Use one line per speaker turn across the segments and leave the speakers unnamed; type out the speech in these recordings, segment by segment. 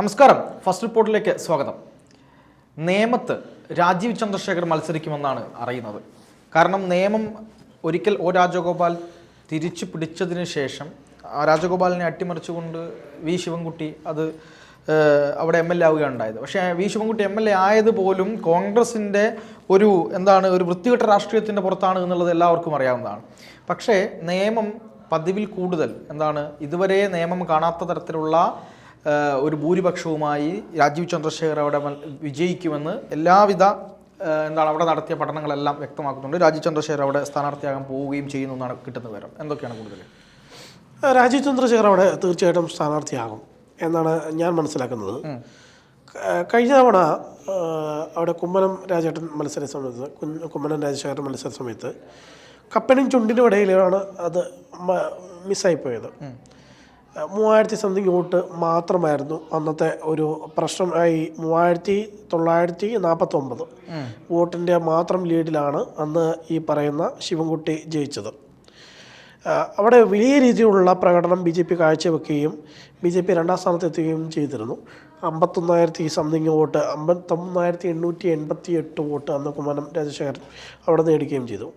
നമസ്കാരം. ഫസ്റ്റ് റിപ്പോർട്ടിലേക്ക് സ്വാഗതം. നേമത്ത് രാജീവ് ചന്ദ്രശേഖർ മത്സരിക്കുമെന്നാണ് അറിയുന്നത്. കാരണം നിയമം ഒരിക്കൽ ഒ രാജഗോപാൽ തിരിച്ചു പിടിച്ചതിന് ശേഷം രാജഗോപാലിനെ അട്ടിമറിച്ചുകൊണ്ട് വി ശിവൻകുട്ടി അത് അവിടെ എം എൽ എ ആവുകയാണ് ഉണ്ടായത്. പക്ഷേ V Sivankutty M L A ആയത് പോലും കോൺഗ്രസിന്റെ ഒരു എന്താണ് ഒരു വൃത്തികെട്ട രാഷ്ട്രീയത്തിന്റെ പുറത്താണ് എന്നുള്ളത് എല്ലാവർക്കും അറിയാവുന്നതാണ്. പക്ഷേ നിയമം പതിവിൽ കൂടുതൽ. എന്താണ് ഇതുവരെ നിയമം കാണാത്ത തരത്തിലുള്ള ഒരു ഭൂരിപക്ഷവുമായി രാജീവ് ചന്ദ്രശേഖർ അവിടെ വിജയിക്കുമെന്ന് എല്ലാവിധ എന്താണ് അവിടെ നടത്തിയ പഠനങ്ങളെല്ലാം വ്യക്തമാക്കുന്നുണ്ട്. രാജീവ് ചന്ദ്രശേഖർ അവിടെ സ്ഥാനാർത്ഥിയാകാൻ പോവുകയും ചെയ്യുന്നു എന്നാണ് കിട്ടുന്ന വിവരം. എന്തൊക്കെയാണ് കൂടുതൽ
രാജീവ് ചന്ദ്രശേഖർ അവിടെ തീർച്ചയായിട്ടും സ്ഥാനാർത്ഥിയാകും എന്നാണ് ഞാൻ മനസ്സിലാക്കുന്നത്. കഴിഞ്ഞ തവണ അവിടെ കുമ്മനം രാജേട്ടൻ മത്സര സമയത്ത് കുമ്മനം രാജശേഖരൻ മത്സര സമയത്ത് കപ്പനും ചുണ്ടിനും ഇടയിലാണ് അത് മിസ്സായിപ്പോയത് മൂവായിരത്തി സംതിങ് വോട്ട് മാത്രമായിരുന്നു അന്നത്തെ ഒരു പ്രശ്നം. ഈ മൂവായിരത്തി തൊള്ളായിരത്തി നാൽപ്പത്തൊമ്പത് വോട്ടിന്റെ മാത്രം ലീഡിലാണ് അന്ന് ഈ പറയുന്ന ശിവൻകുട്ടി ജയിച്ചത്. അവിടെ വലിയ രീതിയിലുള്ള പ്രകടനം ബി ജെ പി കാഴ്ചവെക്കുകയും ബി ജെ പി രണ്ടാം സ്ഥാനത്തെത്തുകയും ചെയ്തിരുന്നു. അമ്പത്തൊന്നായിരത്തി സംതിങ് വോട്ട് അമ്പത്തൊന്നായിരത്തി എണ്ണൂറ്റി എൺപത്തി എട്ട് വോട്ട് അന്ന് കുമ്മനം രാജശേഖരൻ അവിടെ നേടുകയും ചെയ്തു.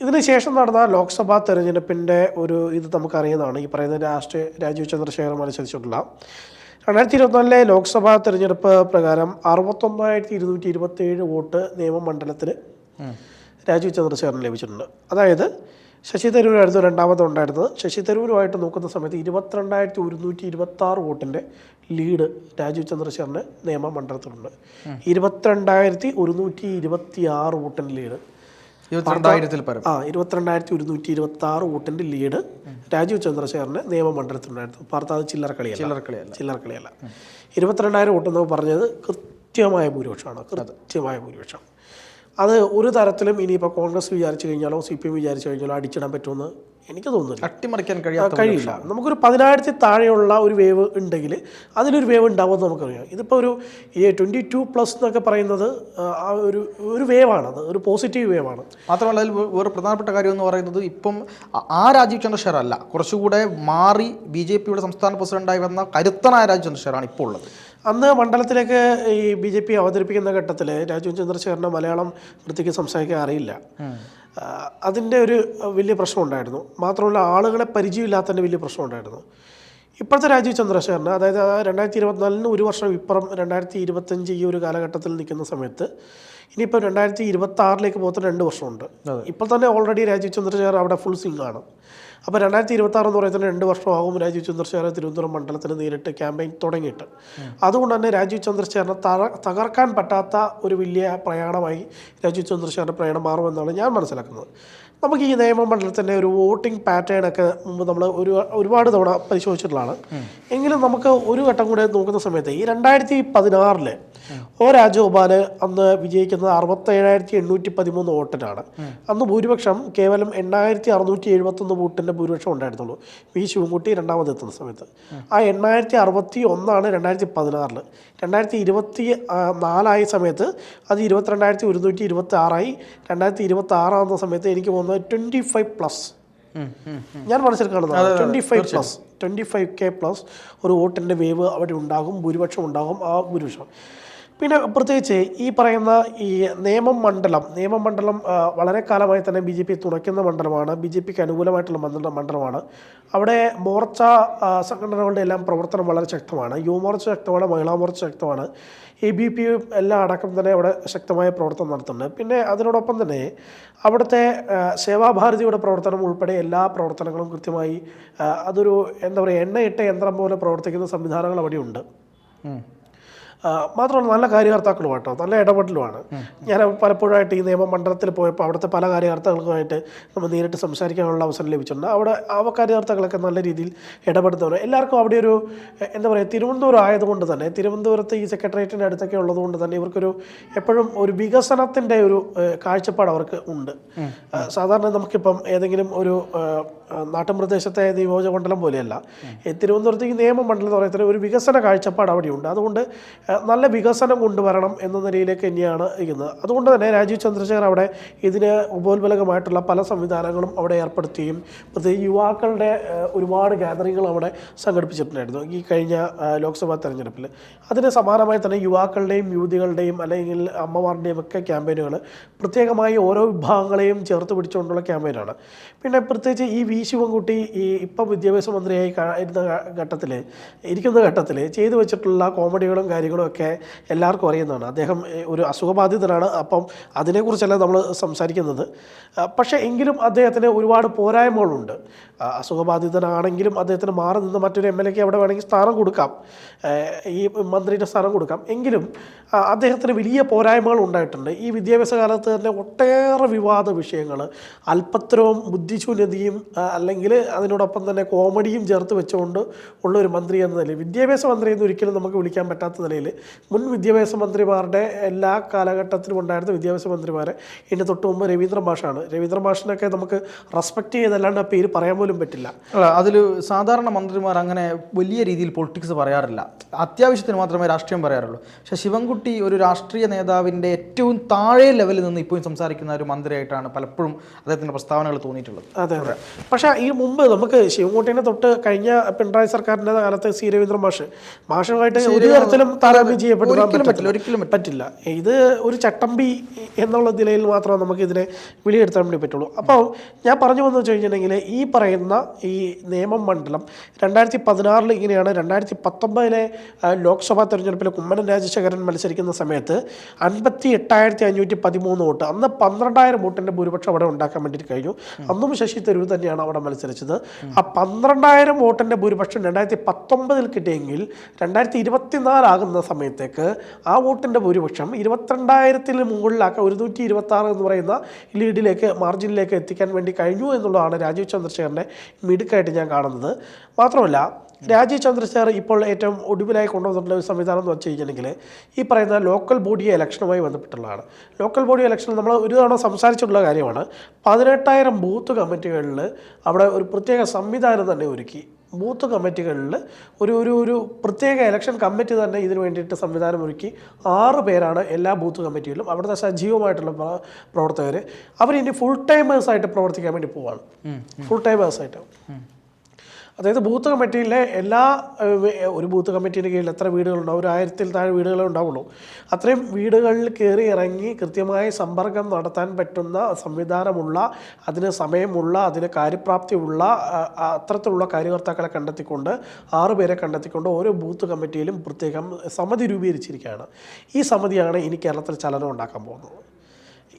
ഇതിന് ശേഷം നടന്ന ലോക്സഭാ തെരഞ്ഞെടുപ്പിന്റെ ഒരു ഇത് നമുക്കറിയുന്നതാണ്. ഈ പറയുന്ന രാഷ്ട്രീയ രാജീവ് ചന്ദ്രശേഖർ മത്സരിച്ചിട്ടുള്ള രണ്ടായിരത്തി ഇരുപത്തിനാലിലെ ലോക്സഭാ തെരഞ്ഞെടുപ്പ് പ്രകാരം അറുപത്തൊന്നായിരത്തി ഇരുന്നൂറ്റി ഇരുപത്തേഴ് വോട്ട് നിയമമണ്ഡലത്തിന് രാജീവ് ചന്ദ്രശേഖരന് ലഭിച്ചിട്ടുണ്ട്. അതായത് ശശി തരൂരായിരുന്നു രണ്ടാമത് ഉണ്ടായിരുന്നത്. ശശി തരൂരുമായിട്ട് നോക്കുന്ന സമയത്ത് ഇരുപത്തിരണ്ടായിരത്തി ഒരുന്നൂറ്റി ഇരുപത്തി ആറ് വോട്ടിന്റെ ലീഡ് രാജീവ് ചന്ദ്രശേഖറിന് നിയമമണ്ഡലത്തിലുണ്ട് ഇരുപത്തിരണ്ടായിരത്തി ഒരുന്നൂറ്റി ഇരുപത്തി ആറ് വോട്ടിന്റെ ലീഡ്.
ഇരുപത്തിരണ്ടായിരത്തിൽ പരം.
ആ ഇരുപത്തിരണ്ടായിരത്തി ഒരുന്നൂറ്റി ഇരുപത്തി ആറ് വോട്ടിന്റെ ലീഡ് രാജീവ് ചന്ദ്രശേഖരന് നിയമമണ്ഡലത്തിലുണ്ടായിരുന്നു. പാർത്താത് ചില്ലറ കളിയല്ല.
ചില്ലറ കളിയല്ല
ചില്ലറ കളിയല്ല. ഇരുപത്തിരണ്ടായിരം വോട്ട് എന്നൊക്കെ പറഞ്ഞത് കൃത്യമായ ഭൂരിപക്ഷമാണ്. കൃത്യമായ ഭൂരിപക്ഷം. അത് ഒരു തരത്തിലും ഇനിയിപ്പോൾ കോൺഗ്രസ് വിചാരിച്ചു കഴിഞ്ഞാലോ സി പി എം വിചാരിച്ചു കഴിഞ്ഞാലോ അടിച്ചിടാൻ പറ്റുമെന്ന് എനിക്ക് തോന്നുന്നില്ല.
അട്ടിമറിക്കാൻ കഴിയാത്ത
കഴിയില്ല. നമുക്കൊരു പതിനായിരത്തി താഴെയുള്ള ഒരു വേവ് ഉണ്ടെങ്കിൽ അതിലൊരു വേവ് ഉണ്ടാവുമെന്ന് നമുക്കറിയാം. ഇതിപ്പോൾ ഒരു ഈ ട്വന്റി ടു പ്ലസ് എന്നൊക്കെ പറയുന്നത് ആ, ഒരു ഒരു വേവാണത് ഒരു പോസിറ്റീവ് വേവാണ്.
മാത്രമല്ല അതിൽ വേറെ പ്രധാനപ്പെട്ട കാര്യം എന്ന് പറയുന്നത് ഇപ്പം ആ- ആ രാജീവ് ചന്ദ്രശേഖർ അല്ല കുറച്ചുകൂടെ മാറി ബി ജെ പിയുടെ സംസ്ഥാന പ്രസിഡന്റായി വന്ന കരുത്തനായ രാജീവ് ചന്ദ്രശേഖറാണ് ഇപ്പോൾ ഉള്ളത്.
അന്ന് മണ്ഡലത്തിലേക്ക് ഈ ബി ജെ പി അവതരിപ്പിക്കുന്ന ഘട്ടത്തിൽ രാജീവ് ചന്ദ്രശേഖരന് മലയാളം വൃത്തിക്ക് സംസാരിക്കാൻ അറിയില്ല. അതിന്റെ ഒരു വലിയ പ്രശ്നം ഉണ്ടായിരുന്നു മാത്രമല്ല ആളുകളെ പരിചയമില്ലാത്തതിന്റെ വലിയ പ്രശ്നം ഉണ്ടായിരുന്നു ഇപ്പോഴത്തെ രാജീവ് ചന്ദ്രശേഖരന് അതായത് രണ്ടായിരത്തി ഇരുപത്തിനാലിന് ഒരു വർഷം ഇപ്പുറം രണ്ടായിരത്തി ഇരുപത്തഞ്ച് ഈ ഒരു കാലഘട്ടത്തിൽ നിൽക്കുന്ന സമയത്ത് ഇനിയിപ്പോൾ രണ്ടായിരത്തി ഇരുപത്തി ആറിലേക്ക് പോകുന്ന രണ്ട് വർഷമുണ്ട്. ഇപ്പോൾ തന്നെ ഓൾറെഡി രാജീവ് ചന്ദ്രശേഖർ അവിടെ ഫുൾ സിംഗ് ആണ്. അപ്പോൾ രണ്ടായിരത്തി ഇരുപത്തി ആറ് എന്ന് പറയുന്നത് രണ്ട് വർഷമാകും രാജീവ് ചന്ദ്രശേഖർ തിരുവനന്തപുരം മണ്ഡലത്തിന് നേരിട്ട് ക്യാമ്പയിൻ തുടങ്ങിയിട്ട്. അതുകൊണ്ട് തന്നെ രാജീവ് ചന്ദ്രശേഖരനെ തകർക്കാൻ പറ്റാത്ത ഒരു വലിയ പ്രയാണമായി രാജീവ് ചന്ദ്രശേഖരന്റെ പ്രയാണം മാറുമെന്നാണ് ഞാൻ മനസ്സിലാക്കുന്നത്. നമുക്ക് ഈ നിയമമണ്ഡലത്തിന്റെ ഒരു വോട്ടിംഗ് പാറ്റേൺ ഒക്കെ മുമ്പ് നമ്മൾ ഒരു ഒരുപാട് തവണ പരിശോധിച്ചിട്ടുള്ളതാണ്. എങ്കിലും നമുക്ക് ഒരു ഘട്ടം കൂടെ നോക്കുന്ന സമയത്ത് ഈ രണ്ടായിരത്തി പതിനാറിൽ ഒ രാജഗോപാൽ അന്ന് വിജയിക്കുന്നത് അറുപത്തേഴായിരത്തി എണ്ണൂറ്റി പതിമൂന്ന് വോട്ടിനാണ് അന്ന് ഭൂരിപക്ഷം കേവലം എണ്ണായിരത്തി അറുന്നൂറ്റി എഴുപത്തൊന്ന് വോട്ടിന്റെ ഭൂരിപക്ഷം ഉണ്ടായിരുന്നുള്ളൂ. വി. ശിവൻകുട്ടി രണ്ടാമത് എത്തുന്ന സമയത്ത്. ആ എണ്ണായിരത്തി അറുപത്തി ഒന്നാണ് രണ്ടായിരത്തി പതിനാറിൽ രണ്ടായിരത്തി ഇരുപത്തി നാലായ സമയത്ത് അത് ഇരുപത്തിരണ്ടായിരത്തി ഒരുന്നൂറ്റി ഇരുപത്തി ആറായി രണ്ടായിരത്തി ഇരുപത്തി ആറാകുന്ന സമയത്ത് എനിക്ക് തോന്നുന്നത് ട്വന്റി ഫൈവ് പ്ലസ് ഞാൻ മനസ്സിലാക്കുന്നത് twenty five plus. Twenty five K plus ഒരു വോട്ടിന്റെ വേവ് അവിടെ ഉണ്ടാകും ഭൂരിപക്ഷം ഉണ്ടാകും ആ ഭൂരിപക്ഷം. പിന്നെ പ്രത്യേകിച്ച് ഈ പറയുന്ന ഈ നിയമം മണ്ഡലം നിയമം മണ്ഡലം വളരെ കാലമായി തന്നെ ബി ജെ പി തുണയ്ക്കുന്ന മണ്ഡലമാണ്. ബി ജെ പിക്ക് അനുകൂലമായിട്ടുള്ള മണ്ഡല മണ്ഡലമാണ്. അവിടെ മോർച്ച സംഘടനകളുടെ എല്ലാം പ്രവർത്തനം വളരെ ശക്തമാണ്. യുവമോർച്ച ശക്തമാണ് മഹിളാ മോർച്ച ശക്തമാണ്. എ ബി പി എല്ലാം അടക്കം തന്നെ അവിടെ ശക്തമായ പ്രവർത്തനം നടത്തുന്നുണ്ട്. പിന്നെ അതിനോടൊപ്പം തന്നെ അവിടുത്തെ സേവാഭാരതിയുടെ പ്രവർത്തനം ഉൾപ്പെടെ എല്ലാ പ്രവർത്തനങ്ങളും കൃത്യമായി അതൊരു എന്താ പറയുക എണ്ണയിട്ട യന്ത്രം പോലെ പ്രവർത്തിക്കുന്ന സംവിധാനങ്ങൾ അവിടെയുണ്ട്. മാത്രമല്ല നല്ല കാര്യകർത്താക്കളും കേട്ടോ നല്ല ഇടപെടലുമാണ്. ഞാൻ പലപ്പോഴായിട്ട് ഈ നിയമമണ്ഡലത്തിൽ പോയപ്പോൾ അവിടുത്തെ പല കാര്യകർത്താക്കൾക്കുമായിട്ട് നമ്മൾ നേരിട്ട് സംസാരിക്കാനുള്ള അവസരം ലഭിച്ചിട്ടുണ്ട്. അവിടെ ആ കാര്യകർത്താക്കളൊക്കെ നല്ല രീതിയിൽ ഇടപെടുന്നവർ എല്ലാവർക്കും അവിടെ ഒരു എന്താ പറയുക തിരുവനന്തപുരം ആയതുകൊണ്ട് തന്നെ തിരുവനന്തപുരത്ത് ഈ സെക്രട്ടേറിയറ്റിന്റെ അടുത്തൊക്കെ ഉള്ളതുകൊണ്ട് തന്നെ ഇവർക്കൊരു എപ്പോഴും ഒരു വികസനത്തിന്റെ ഒരു കാഴ്ചപ്പാട് അവർക്ക് ഉണ്ട്. സാധാരണ നമുക്കിപ്പം ഏതെങ്കിലും ഒരു നാട്ടുപ്രദേശത്തെ നിയോജകമണ്ഡലം പോലെയല്ല. തിരുവനന്തപുരത്ത് ഈ നിയമമണ്ഡലം എന്ന് പറയുന്നത് ഒരു വികസന കാഴ്ചപ്പാട് അവിടെയുണ്ട്. അതുകൊണ്ട് നല്ല വികസനം കൊണ്ടുവരണം എന്ന നിലയിലേക്ക് തന്നെയാണ് ഇരിക്കുന്നത്. അതുകൊണ്ട് തന്നെ രാജീവ് ചന്ദ്രശേഖർ അവിടെ ഇതിന് ഉപോത്ബലകമായിട്ടുള്ള പല സംവിധാനങ്ങളും അവിടെ ഏർപ്പെടുത്തുകയും പ്രത്യേകിച്ച് യുവാക്കളുടെ ഒരുപാട് ഗ്യാതറിങ്ങൾ അവിടെ സംഘടിപ്പിച്ചിട്ടുണ്ടായിരുന്നു ഈ കഴിഞ്ഞ ലോക്സഭാ തെരഞ്ഞെടുപ്പിൽ. അതിന് സമാനമായി തന്നെ യുവാക്കളുടെയും യുവതികളുടെയും അല്ലെങ്കിൽ അമ്മമാരുടെയും ഒക്കെ ക്യാമ്പയിനുകൾ പ്രത്യേകമായി ഓരോ വിഭാഗങ്ങളെയും ചേർത്ത് പിടിച്ചുകൊണ്ടുള്ള ക്യാമ്പയിനാണ്. പിന്നെ പ്രത്യേകിച്ച് ഈ വി ശിവൻകുട്ടി ഈ ഇപ്പം വിദ്യാഭ്യാസ മന്ത്രിയായി ഇരുന്ന ഘട്ടത്തിൽ ഇരിക്കുന്ന ഘട്ടത്തിൽ ചെയ്തു വെച്ചിട്ടുള്ള കോമഡികളും കാര്യങ്ങളും ഒക്കെ എല്ലാവർക്കും അറിയുന്നതാണ്. അദ്ദേഹം ഒരു അസുഖബാധിതനാണ്. അപ്പം അതിനെക്കുറിച്ചല്ല നമ്മൾ സംസാരിക്കുന്നത്. പക്ഷേ എങ്കിലും അദ്ദേഹത്തിന് ഒരുപാട് പോരായ്മകളുണ്ട്. അസുഖബാധിതനാണെങ്കിലും അദ്ദേഹത്തിന് മാറി നിന്ന് മറ്റൊരു എം എൽ എക്ക് അവിടെ വേണമെങ്കിൽ സ്ഥാനം കൊടുക്കാം. ഈ മന്ത്രിയുടെ സ്ഥാനം കൊടുക്കാം. എങ്കിലും അദ്ദേഹത്തിന് വലിയ പോരായ്മകൾ ഉണ്ടായിട്ടുണ്ട്. ഈ വിദ്യാഭ്യാസ കാലത്ത് തന്നെ ഒട്ടേറെ വിവാദ വിഷയങ്ങൾ. അല്പത്തരവും ബുദ്ധിശൂന്യതയും അല്ലെങ്കിൽ അതിനോടൊപ്പം തന്നെ കോമഡിയും ചേർത്ത് വെച്ചുകൊണ്ട് ഉള്ള ഒരു മന്ത്രി എന്ന നിലയിൽ വിദ്യാഭ്യാസ മന്ത്രി എന്ന് ഒരിക്കലും നമുക്ക് വിളിക്കാൻ പറ്റാത്ത നിലയിൽ മുൻ വിദ്യാഭ്യാസ മന്ത്രിമാരുടെ എല്ലാ കാലഘട്ടത്തിലും ഉണ്ടായിരുന്ന വിദ്യാഭ്യാസ മന്ത്രിമാരെ ഇതിന് തൊട്ട് മുമ്പ് രവീന്ദ്ര മാഷാണ്. രവീന്ദ്ര മാഷിനൊക്കെ നമുക്ക് റെസ്പെക്ട് ചെയ്തല്ലാണ്ട് ആ പേര് പറയാൻ പോലും പറ്റില്ല.
അതിൽ സാധാരണ മന്ത്രിമാർ അങ്ങനെ വലിയ രീതിയിൽ പൊളിറ്റിക്സ് പറയാറില്ല. അത്യാവശ്യത്തിന് മാത്രമേ രാഷ്ട്രീയം പറയാറുള്ളൂ. പക്ഷേ ശിവൻകുട്ടി ഒരു രാഷ്ട്രീയ നേതാവിന്റെ ഏറ്റവും താഴെ ലെവലിൽ നിന്ന് ഇപ്പോഴും സംസാരിക്കുന്ന ഒരു മന്ത്രിയായിട്ടാണ് പലപ്പോഴും അദ്ദേഹത്തിന്റെ പ്രസ്താവനകൾ തോന്നിയിട്ടുള്ളത്.
അതെ അതെ. പക്ഷേ ഈ മുമ്പ് നമുക്ക് ശിവൻകുട്ടീനെ തൊട്ട് കഴിഞ്ഞ പിണറായി സർക്കാരിന്റെ കാലത്ത് സി രവീന്ദ്ര മാഷ്. മാഷുമായിട്ട് ഒരു തരത്തിലും താരതമ്യം ചെയ്യപ്പെടുവാൻ
ഒരിക്കലും പറ്റില്ല ഒരിക്കലും
പറ്റില്ല. ഇത് ഒരു ചട്ടമ്പി എന്നുള്ള നിലയിൽ മാത്രമേ നമുക്ക് ഇതിനെ വിലയിരുത്താൻ വേണ്ടി പറ്റുള്ളൂ. അപ്പോൾ ഞാൻ പറഞ്ഞു വന്നു വെച്ച് കഴിഞ്ഞിട്ടുണ്ടെങ്കിൽ ഈ പറയുന്ന ഈ നിയമം മണ്ഡലം രണ്ടായിരത്തി പതിനാറിൽ ഇങ്ങനെയാണ്. രണ്ടായിരത്തി പത്തൊമ്പതിലെ ലോക്സഭാ തെരഞ്ഞെടുപ്പിൽ കുമ്മനം രാജശേഖരൻ മത്സരിക്കുന്ന സമയത്ത് അൻപത്തി എട്ടായിരത്തി അഞ്ഞൂറ്റി പതിമൂന്ന് വോട്ട് അന്ന് പന്ത്രണ്ടായിരം വോട്ടിന്റെ ഭൂരിപക്ഷം അവിടെ ഉണ്ടാക്കാൻ വേണ്ടിയിട്ട് കഴിഞ്ഞു. അന്നും ശശി തരൂർ തന്നെയാണ് അവിടെ മത്സരിച്ചത്. ആ പന്ത്രണ്ടായിരം വോട്ടിന്റെ ഭൂരിപക്ഷം രണ്ടായിരത്തി പത്തൊമ്പതിൽ കിട്ടിയെങ്കിൽ രണ്ടായിരത്തി ഇരുപത്തിനാലാകുന്ന സമയത്തേക്ക് ആ വോട്ടിന്റെ ഭൂരിപക്ഷം ഇരുപത്തിരണ്ടായിരത്തിന് മുകളിലാക്കാൻ ഒരുന്നൂറ്റി ഇരുപത്തി ആറ് എന്ന് പറയുന്ന ലീഡിലേക്ക് മാർജിനിലേക്ക് എത്തിക്കാൻ വേണ്ടി കഴിഞ്ഞു എന്നുള്ളതാണ് രാജീവ് ചന്ദ്രശേഖരന്റെ മിടുക്കായിട്ട് ഞാൻ കാണുന്നത്. മാത്രമല്ല രാജീവ് ചന്ദ്രശേഖർ ഇപ്പോൾ ഏറ്റവും ഒടുവിലായി കൊണ്ടുവന്നിട്ടുള്ള ഒരു സംവിധാനം എന്ന് വെച്ച് കഴിഞ്ഞിട്ടുണ്ടെങ്കിൽ ഈ പറയുന്ന ലോക്കൽ ബോഡി ഇലക്ഷനുമായി ബന്ധപ്പെട്ടുള്ളതാണ്. ലോക്കൽ ബോഡി ഇലക്ഷൻ നമ്മൾ ഒരു തവണ സംസാരിച്ചിട്ടുള്ള കാര്യമാണ്. പതിനെട്ടായിരം ബൂത്ത് കമ്മിറ്റികളിൽ അവിടെ ഒരു പ്രത്യേക സംവിധാനം തന്നെ ഒരുക്കി. ബൂത്ത് കമ്മിറ്റികളിൽ ഒരു ഒരു ഒരു പ്രത്യേക ഇലക്ഷൻ കമ്മിറ്റി തന്നെ ഇതിന് വേണ്ടിയിട്ട് സംവിധാനം ഒരുക്കി. ആറ് പേരാണ് എല്ലാ ബൂത്ത് കമ്മിറ്റികളിലും അവിടുത്തെ സജീവമായിട്ടുള്ള പ്ര- പ്രവർത്തകർ അവരിനി ഫുൾ ടൈമേഴ്സായിട്ട് പ്രവർത്തിക്കാൻ വേണ്ടി പോവാണ്. ഫുൾ ടൈമേഴ്സായിട്ട് അതായത് ബൂത്ത് കമ്മിറ്റിയിലെ എല്ലാ ഒരു ബൂത്ത് കമ്മിറ്റീന്റെ കീഴിൽ എത്ര വീടുകളുണ്ടാവും? ഒരു ആയിരത്തിൽ താഴെ വീടുകളെ ഉണ്ടാവുള്ളൂ. അത്രയും വീടുകളിൽ കയറി ഇറങ്ങി കൃത്യമായി സമ്പർക്കം നടത്താൻ പറ്റുന്ന സംവിധാനമുള്ള അതിന് സമയമുള്ള അതിന് കാര്യപ്രാപ്തിയുള്ള അത്തരത്തിലുള്ള കാര്യകർത്താക്കളെ കണ്ടെത്തിക്കൊണ്ട് ആറ് പേരെ കണ്ടെത്തിക്കൊണ്ട് ഓരോ ബൂത്ത് കമ്മിറ്റിയിലും പ്രത്യേകം സമിതി രൂപീകരിച്ചിരിക്കുകയാണ്. ഈ സമിതിയാണ് ഇനി കേരളത്തിൽ ചലനം ഉണ്ടാക്കാൻ പോകുന്നത്.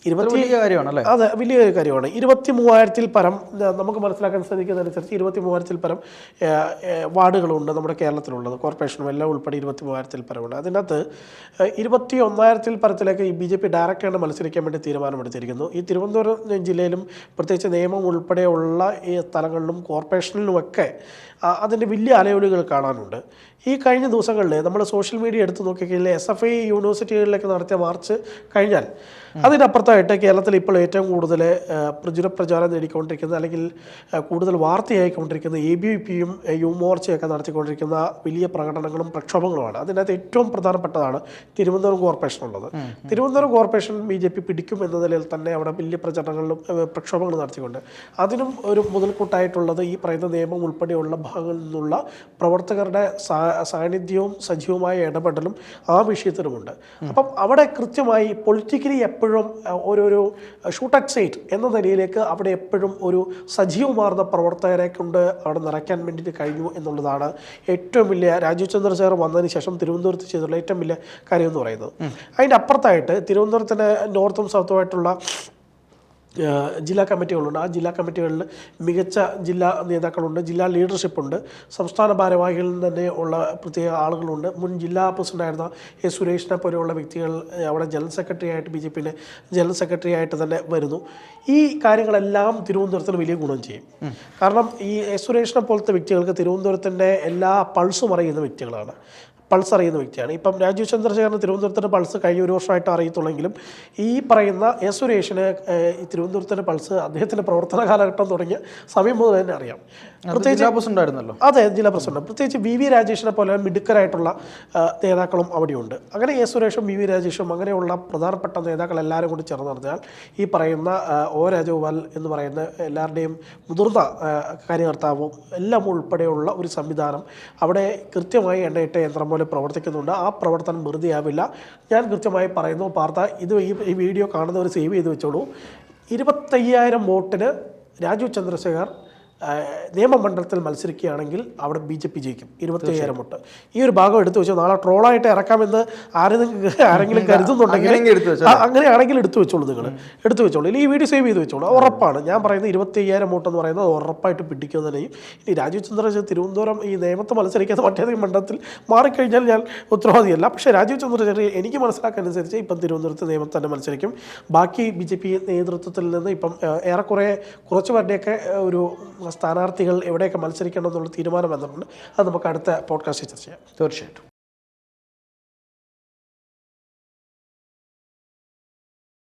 ഇരുപത്തി
വലിയ കാര്യമാണ് അല്ലേ
അതെ വലിയൊരു കാര്യമാണ്. ഇരുപത്തി മൂവായിരത്തിൽ പരം നമുക്ക് മനസ്സിലാക്കാൻ സാധിക്കുന്നതനുസരിച്ച് ഇരുപത്തി മൂവായിരത്തിൽ പരം വാർഡുകളുണ്ട് നമ്മുടെ കേരളത്തിലുള്ളത്. കോർപ്പറേഷനും എല്ലാം ഉൾപ്പെടെ ഇരുപത്തി മൂവായിരത്തിൽ പരമുണ്ട്. അതിനകത്ത് ഇരുപത്തി ഒന്നായിരത്തിൽ പരത്തിലേക്ക് ഈ ബി ജെ പി ഡയറക്റ്റാണ് മത്സരിക്കാൻ വേണ്ടി തീരുമാനമെടുത്തിരിക്കുന്നു. ഈ തിരുവനന്തപുരം ജില്ലയിലും പ്രത്യേകിച്ച് നിയമം ഉൾപ്പെടെയുള്ള ഈ സ്ഥലങ്ങളിലും കോർപ്പറേഷനിലുമൊക്കെ അതിന്റെ വലിയ അലയൊലികൾ കാണാനുണ്ട്. ഈ കഴിഞ്ഞ ദിവസങ്ങളിൽ നമ്മൾ സോഷ്യൽ മീഡിയ എടുത്ത് നോക്കിക്കഴിഞ്ഞാൽ എസ് എഫ് ഐ യൂണിവേഴ്സിറ്റികളിലേക്ക് നടത്തിയ മാർച്ച് കഴിഞ്ഞാൽ അതിനപ്പുറത്തായിട്ട് കേരളത്തിൽ ഇപ്പോൾ ഏറ്റവും കൂടുതൽ പ്രചുര പ്രചാരം നേടിക്കൊണ്ടിരിക്കുന്ന അല്ലെങ്കിൽ കൂടുതൽ വാർത്തയായിക്കൊണ്ടിരിക്കുന്ന എ ബി വി പിയും യുമോർച്ചയൊക്കെ നടത്തിക്കൊണ്ടിരിക്കുന്ന വലിയ പ്രകടനങ്ങളും പ്രക്ഷോഭങ്ങളുമാണ്. അതിനകത്ത് ഏറ്റവും പ്രധാനപ്പെട്ടതാണ് തിരുവനന്തപുരം കോർപ്പറേഷൻ ഉള്ളത്. Thiruvananthapuram corporation B J P പിടിക്കും എന്ന നിലയിൽ തന്നെ അവിടെ വലിയ പ്രചരണങ്ങളിലും പ്രക്ഷോഭങ്ങളും നടത്തിക്കൊണ്ട് അതിനും ഒരു മുതൽക്കൂട്ടായിട്ടുള്ളത് ഈ പറയുന്ന നിയമം ഉൾപ്പെടെയുള്ള ഭാഗങ്ങളിൽ നിന്നുള്ള പ്രവർത്തകരുടെ സാ- സാന്നിധ്യവും സജീവമായ ഇടപെടലും ആ വിഷയത്തിലുമുണ്ട്. അപ്പം അവിടെ കൃത്യമായി പൊളിറ്റിക്കലി എപ്പോഴും ഓരോരോ ഷൂട്ട് അറ്റ് സൈറ്റ് എന്ന നിലയിലേക്ക് അവിടെ എപ്പോഴും ഒരു സജീവമാർന്ന പ്രവർത്തകരെ കൊണ്ട് അവിടെ നിറയ്ക്കാൻ വേണ്ടിയിട്ട് കഴിഞ്ഞു എന്നുള്ളതാണ് ഏറ്റവും വലിയ രാജീവ് സാർ വന്നതിന് ശേഷം തിരുവനന്തപുരത്ത് ചെയ്തിട്ടുള്ള ഏറ്റവും വലിയ കാര്യം എന്ന് പറയുന്നത്. അതിന്റെ അപ്പുറത്തായിട്ട് തിരുവനന്തപുരത്തിന്റെ നോർത്തും സൗത്തുമായിട്ടുള്ള ജില്ലാ കമ്മിറ്റികളുണ്ട്. ആ ജില്ലാ കമ്മിറ്റികളിൽ മികച്ച ജില്ലാ നേതാക്കളുണ്ട് ജില്ലാ ലീഡർഷിപ്പുണ്ട്. സംസ്ഥാന ഭാരവാഹികളിൽ തന്നെ ഉള്ള പ്രത്യേക ആളുകളുണ്ട്. മുൻ ജില്ലാ പ്രസിഡന്റായിരുന്ന എ സുരേഷിനെ പോലെയുള്ള വ്യക്തികൾ അവിടെ ജനറൽ സെക്രട്ടറി ആയിട്ട് ബി ജെ പിയിലെ ജനറൽ സെക്രട്ടറി ആയിട്ട് തന്നെ വരുന്നു. ഈ കാര്യങ്ങളെല്ലാം തിരുവനന്തപുരത്തിന് വലിയ ഗുണം ചെയ്യും. കാരണം ഈ എസ് സുരേഷിനെ പോലത്തെ വ്യക്തികൾക്ക് തിരുവനന്തപുരത്തിന്റെ എല്ലാ പൾസും അറിയുന്ന വ്യക്തികളാണ്. പൾസ് അറിയുന്ന വ്യക്തിയാണ്. ഇപ്പം രാജീവ് ചന്ദ്രശേഖരൻ തിരുവനന്തപുരത്തിന്റെ പൾസ് കഴിഞ്ഞ ഒരു വർഷമായിട്ട് അറിയത്തുള്ളെങ്കിലും ഈ പറയുന്ന എസ് സുരേഷിന് തിരുവനന്തപുരത്തിന്റെ പൾസ് അദ്ദേഹത്തിന്റെ പ്രവർത്തന കാലഘട്ടം തുടങ്ങിയ സമയം മുതൽ തന്നെ അറിയാം.
പ്രത്യേകിച്ച് ഉണ്ടായിരുന്നല്ലോ
അതെ ജില്ലാ പ്രസിഡന്റ്. പ്രത്യേകിച്ച് വി വി രാജേഷിനെ പോലെ മിടുക്കരായിട്ടുള്ള നേതാക്കളും അവിടെയുണ്ട്. അങ്ങനെ എസ് സുരേഷും വി വി രാജേഷും അങ്ങനെയുള്ള പ്രധാനപ്പെട്ട നേതാക്കൾ എല്ലാവരും കൂടി ചേർന്ന് നടത്തിയാൽ ഈ പറയുന്ന ഒ രാജഗോപാൽ എന്ന് പറയുന്ന എല്ലാവരുടെയും മുതിർന്ന കാര്യകർത്താവും എല്ലാം ഉൾപ്പെടെയുള്ള ഒരു സംവിധാനം അവിടെ കൃത്യമായി എണ്ണയിട്ട യന്ത്രം പോലെ പ്രവർത്തിക്കുന്നുണ്ട്. ആ പ്രവർത്തനം വെറുതെയാവില്ല. ഞാൻ കൃത്യമായി പറയുന്നു പാർത്ത ഇത് ഈ വീഡിയോ കാണുന്നവർ സേവ് ചെയ്ത് വെച്ചോളൂ. ഇരുപത്തയ്യായിരം വോട്ടിന് രാജീവ് ചന്ദ്രശേഖർ നിയമമണ്ഡലത്തിൽ മത്സരിക്കുകയാണെങ്കിൽ അവിടെ ബി ജെ പി ജയിക്കും. ഇരുപത്തി അയ്യായിരം വോട്ട്. ഈ ഒരു ഭാഗം എടുത്തു വെച്ചു നാളെ ട്രോളായിട്ട് ഇറക്കാമെന്ന് ആരെങ്കിലും ആരെങ്കിലും കരുതുന്നുണ്ടെങ്കിൽ അങ്ങനെയാണെങ്കിൽ എടുത്തു വെച്ചോളൂ നിങ്ങൾ എടുത്തു വെച്ചോളൂ. ഈ വീഡിയോ സേവ് ചെയ്ത് വെച്ചോളൂ. ഉറപ്പാണ്. ഞാൻ പറയുന്നത് ഇരുപത്തി അയ്യായിരം വോട്ട് എന്ന് പറയുന്നത് ഉറപ്പായിട്ട് പിടിക്കുന്നതിനെയും ഇനി രാജീവ് ചന്ദ്രശേഖർ തിരുവനന്തപുരം ഈ നിയമത്തെ മത്സരിക്കാത്ത മറ്റേതെങ്കിലും മണ്ഡലത്തിൽ മാറിക്കഴിഞ്ഞാൽ ഞാൻ ഉത്തരവാദിയല്ല. പക്ഷേ രാജീവ് ചന്ദ്രശേഖർ എനിക്ക് മനസ്സിലാക്കാൻ അനുസരിച്ച് ഇപ്പം തിരുവനന്തപുരത്ത് നിയമം തന്നെ മത്സരിക്കും. ബാക്കി ബി ജെ പി നേതൃത്വത്തിൽ നിന്ന് ഇപ്പം ഏറെക്കുറെ കുറച്ച് പേരുടെയൊക്കെ ഒരു സ്ഥാനാർത്ഥികൾ എവിടെയൊക്കെ മത്സരിക്കണം എന്നുള്ള തീരുമാനം വന്നിട്ടുണ്ട്. അത് നമുക്ക് അടുത്ത പോഡ്കാസ്റ്റിൽ ചർച്ച ചെയ്യാം.
തീർച്ചയായിട്ടും.